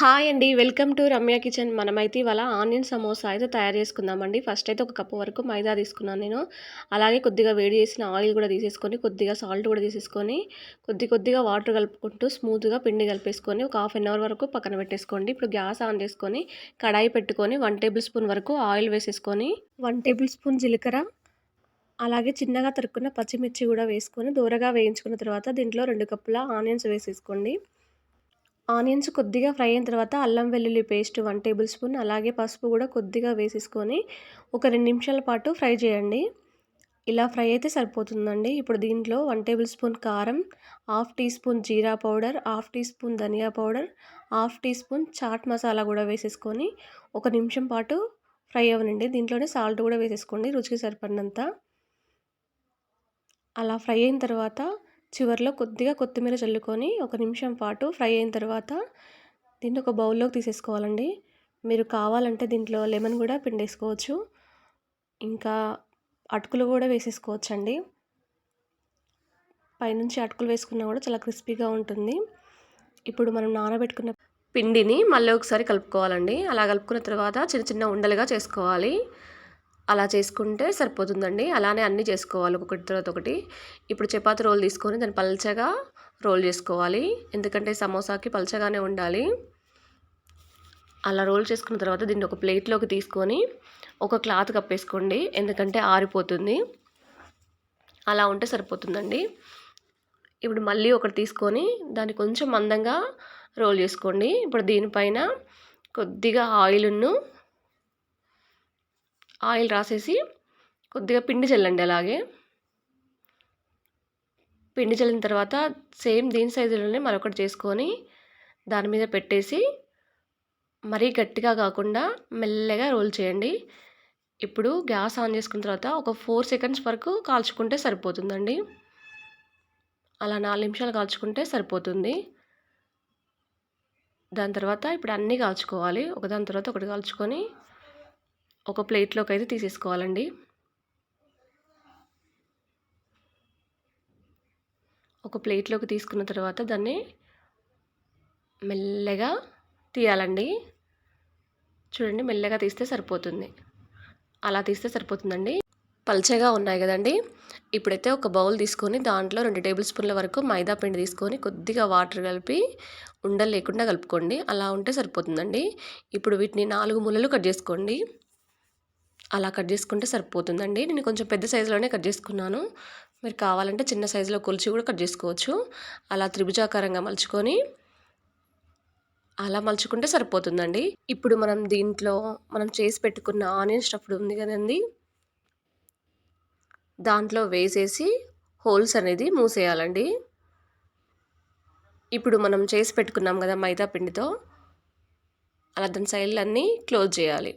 Hi అండి welcome to Ramya kitchen. మనమైతే ఇవాళ ఆనియన్ సమోసా అయితే తయారు చేసుకుందామండి. ఫస్ట్ అయితే ఒక కప్పు వరకు మైదా తీసుకున్నాను నేను. అలాగే కొద్దిగా వేడి చేసిన ఆయిల్ కూడా తీసేసుకొని కొద్దిగా సాల్ట్ కూడా తీసేసుకొని కొద్ది కొద్దిగా వాటర్ కలుపుకుంటూ స్మూత్గా పిండి కలిపేసుకొని ఒక హాఫ్ అన్ అవర్ వరకు పక్కన పెట్టేసుకోండి. ఇప్పుడు గ్యాస్ ఆన్ చేసుకొని కడాయి పెట్టుకొని వన్ టేబుల్ స్పూన్ వరకు ఆయిల్ వేసేసుకొని వన్ టేబుల్ స్పూన్ జీలకర్ర అలాగే చిన్నగా తరుక్కున్న పచ్చిమిర్చి కూడా వేసుకొని దూరగా వేయించుకున్న తర్వాత దీంట్లో రెండు కప్పుల ఆనియన్స్ వేసేసుకోండి. ఆనియన్స్ కొద్దిగా ఫ్రై అయిన తర్వాత అల్లం వెల్లుల్లి పేస్ట్ వన్ టేబుల్ స్పూన్ అలాగే పసుపు కూడా కొద్దిగా వేసేసుకొని ఒక రెండు నిమిషాల పాటు ఫ్రై చేయండి. ఇలా ఫ్రై అయితే సరిపోతుందండి. ఇప్పుడు దీంట్లో వన్ టేబుల్ స్పూన్ కారం half teaspoon jeera powder half teaspoon dhania powder half teaspoon chaat masala కూడా వేసేసుకొని ఒక నిమిషం పాటు ఫ్రై అవ్వనండి. దీంట్లోనే సాల్ట్ కూడా వేసేసుకోండి రుచికి సరిపడినంత. అలా ఫ్రై అయిన తర్వాత చివరిలో కొద్దిగా కొత్తిమీర చల్లుకొని ఒక నిమిషం పాటు ఫ్రై అయిన తర్వాత దీన్ని ఒక బౌల్లోకి తీసేసుకోవాలండి. మీరు కావాలంటే దీంట్లో లెమన్ కూడా పిండేసుకోవచ్చు. ఇంకా అటుకులు కూడా వేసేసుకోవచ్చండి. పైనుంచి అటుకులు వేసుకున్నా కూడా చాలా క్రిస్పీగా ఉంటుంది. ఇప్పుడు మనం నానబెట్టుకున్న పిండిని మళ్ళీ ఒకసారి కలుపుకోవాలండి. అలా కలుపుకున్న తర్వాత చిన్న చిన్న ఉండలుగా చేసుకోవాలి. అలా చేసుకుంటే సరిపోతుందండి. అలానే అన్నీ చేసుకోవాలి ఒకటి తర్వాత ఒకటి. ఇప్పుడు చపాతి రోల్ తీసుకొని దాన్ని పల్చగా రోల్ చేసుకోవాలి. ఎందుకంటే సమోసాకి పల్చగానే ఉండాలి. అలా రోల్ చేసుకున్న తర్వాత దీన్ని ఒక ప్లేట్లోకి తీసుకొని ఒక క్లాత్ కప్పేసుకోండి. ఎందుకంటే ఆరిపోతుంది. అలా ఉంటే సరిపోతుందండి. ఇప్పుడు మళ్ళీ ఒకటి తీసుకొని దాన్ని కొంచెం మందంగా రోల్ చేసుకోండి. ఇప్పుడు దీనిపైన కొద్దిగా ఆయిల్ను ఆయిల్ రాసేసి కొద్దిగా పిండి చల్లండి అలాగే. పిండి చల్లిన తర్వాత సేమ్ దీని సైజులోనే మరొకటి చేసుకొని దాని మీద పెట్టేసి మరీ గట్టిగా కాకుండా మెల్లగా రోల్ చేయండి. ఇప్పుడు గ్యాస్ ఆన్ చేసుకున్న తర్వాత ఒక ఫోర్ సెకండ్స్ వరకు కాల్చుకుంటే సరిపోతుందండి. అలా నాలుగు నిమిషాలు కాల్చుకుంటే సరిపోతుంది. దాని తర్వాత ఇప్పుడు అన్నీ కాల్చుకోవాలి. ఒకదాని తర్వాత ఒకటి కాల్చుకొని ఒక ప్లేట్లోకి అయితే తీసేసుకోవాలండి. ఒక ప్లేట్లోకి తీసుకున్న తర్వాత దాన్ని మెల్లగా తీయాలండి. చూడండి మెల్లగా తీస్తే సరిపోతుంది. అలా తీస్తే సరిపోతుందండి. పల్చగా ఉన్నాయి కదండి. ఇప్పుడైతే ఒక బౌల్ తీసుకొని దాంట్లో రెండు టేబుల్ స్పూన్ల వరకు మైదా పిండి తీసుకొని కొద్దిగా వాటర్ కలిపి ఉండలు లేకుండా కలుపుకోండి. అలా ఉంటే సరిపోతుందండి. ఇప్పుడు వీటిని నాలుగు ములలు కట్ చేసుకోండి. అలా కట్ చేసుకుంటే సరిపోతుందండి. నేను కొంచెం పెద్ద సైజులోనే కట్ చేసుకున్నాను. మీరు కావాలంటే చిన్న సైజులో కొలిచి కూడా కట్ చేసుకోవచ్చు. అలా త్రిభుజాకారంగా మలుచుకొని అలా మలుచుకుంటే సరిపోతుందండి. ఇప్పుడు మనం దీంట్లో మనం చేసి పెట్టుకున్న ఆనియన్ స్టఫ్డ్ ఉంది కదండి. దాంట్లో వేసేసి హోల్స్ అనేది మూసేయాలండి. ఇప్పుడు మనం చేసి పెట్టుకున్నాం కదా మైదా పిండితో. అలా దాని సైడ్లన్నీ క్లోజ్ చేయాలి.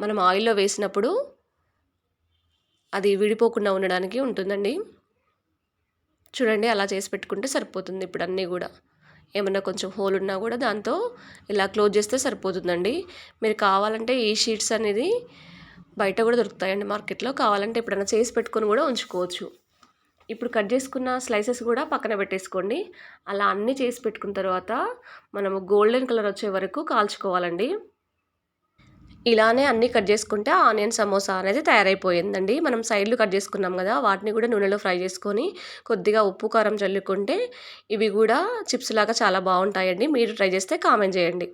మనం ఆయిల్లో వేసినప్పుడు అది విడిపోకుండా ఉండడానికి ఉంటుందండి. చూడండి అలా చేసి పెట్టుకుంటే సరిపోతుంది. ఇప్పుడు అన్నీ కూడా ఏమన్నా కొంచెం హోల్ ఉన్నా కూడా దాంతో ఇలా క్లోజ్ చేస్తే సరిపోతుందండి. మీరు కావాలంటే ఈ షీట్స్ అనేది బయట కూడా దొరుకుతాయండి మార్కెట్లో. కావాలంటే ఎప్పుడైనా చేసి పెట్టుకొని కూడా ఉంచుకోవచ్చు. ఇప్పుడు కట్ చేసుకున్న స్లైసెస్ కూడా పక్కన పెట్టేసుకోండి. అలా అన్నీ చేసి పెట్టుకున్న తర్వాత మనము గోల్డెన్ కలర్ వచ్చే వరకు కాల్చుకోవాలండి. ఇలానే అన్నీ కట్ చేసుకుంటే ఆనియన్ సమోసా అనేది తయారైపోయిందండి. మనం సైడ్లు కట్ చేసుకున్నాం కదా వాటిని కూడా నూనెలో ఫ్రై చేసుకొని కొద్దిగా ఉప్పు కారం చల్లుకుంటే ఇవి కూడా చిప్స్ లాగా చాలా బాగుంటాయండి. మీరు ట్రై చేస్తే కామెంట్ చేయండి.